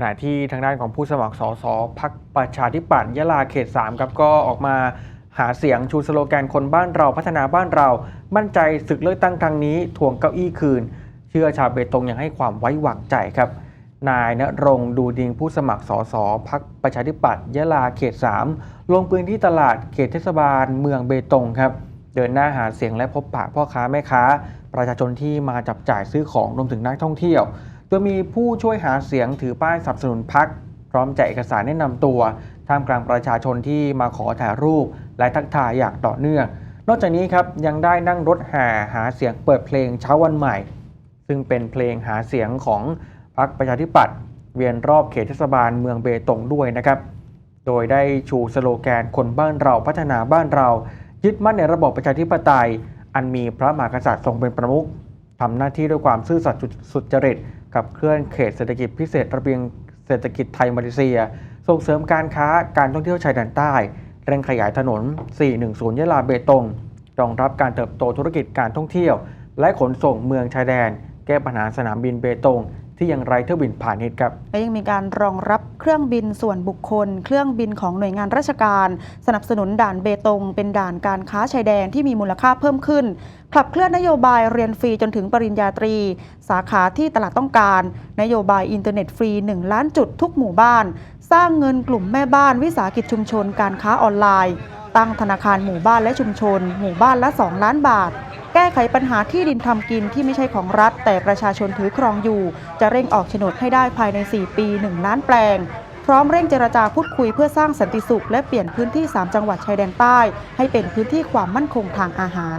ขณะที่ทางด้านของผู้สมัครสสพักประชาธิปัตย์ยะลาเขต 3 ครับก็ออกมาหาเสียงชูสโลแกนคนบ้านเราพัฒนาบ้านเรา มั่นใจศึกเลือกตั้งครั้งนี้ทวงเก้าอี้คืน เชื่อชาวเบตงยังให้ความไว้วางใจครับ นายณรงค์ดูดิงผู้สมัครสสพักประชาธิปัตย์ยะลาเขต 3 ลงพื้นที่ตลาดเขตเทศบาลเมืองเบตงครับ เดินหน้าหาเสียงและพบปะพ่อค้าแม่ค้า ประชาชนที่มาจับจ่ายซื้อของรวมถึงนักท่องเที่ยว โดยมีผู้ช่วยหาเสียงถือป้ายสนับสนุนพักพร้อมแจกเอกสารแนะนำตัวท่ามกลางประชาชนที่มาขอถ่ายรูป และทักทายอย่างต่อเนื่อง นอกจากนี้ครับยังได้นั่งรถแห่หาเสียงเปิดเพลงเช้าวันใหม่ ซึ่งเป็นเพลงหาเสียงของพรรคประชาธิปัตย์เวียนรอบเขตเทศบาลเมืองเบตงด้วยนะครับ โดยได้ชูสโลแกนคนบ้านเราพัฒนาบ้านเรา ยึดมั่นในระบบประชาธิปไตย อันมีพระมหากษัตริย์ทรงเป็นประมุขทำหน้าที่ด้วยความซื่อสัตย์สุจริต กับเคลื่อนเขตเศรษฐกิจพิเศษระเบียงเศรษฐกิจไทยมาเลเซีย ส่งเสริมการค้าการท่องเที่ยวชายแดนใต้ เร่งขยายถนน 410 ยะลาเบตง รองรับการเติบโตธุรกิจการท่องเที่ยว และขนส่งเมืองชายแดน แก้ปัญหาสนามบินเบตง ที่ยังไร้เที่ยวบินพาณิชย์ครับและยังมีการรองรับเครื่องบินส่วนบุคคล เครื่องบินของหน่วยงานราชการ สนับสนุนด่านเบตง เป็นด่านการค้าชายแดนที่มีมูลค่าเพิ่มขึ้นขับเคลื่อนนโยบายเรียนฟรีจนถึงปริญญาตรี สาขาที่ตลาดต้องการ นโยบายอินเทอร์เน็ตฟรี 1 ล้านจุดทุกหมู่บ้าน สร้างเงินกลุ่มแม่บ้านวิสาหกิจชุมชนการค้าออนไลน์ ตั้งธนาคารหมู่บ้านและชุมชน หมู่บ้านละ 2 ล้านบาท ก้ไขปัญหาที่ดินทำกินที่ไม่ใช่ของรัฐ แต่ประชาชนถือครองอยู่ จะเร่งออกโฉนดให้ได้ภายใน 4 ปี 1 ล้านแปลง พร้อมเร่งเจรจาพูดคุยเพื่อสร้างสันติสุข และเปลี่ยนพื้นที่ 3 จังหวัดชายแดนใต้ ให้เป็นพื้นที่ความมั่นคงทางอาหาร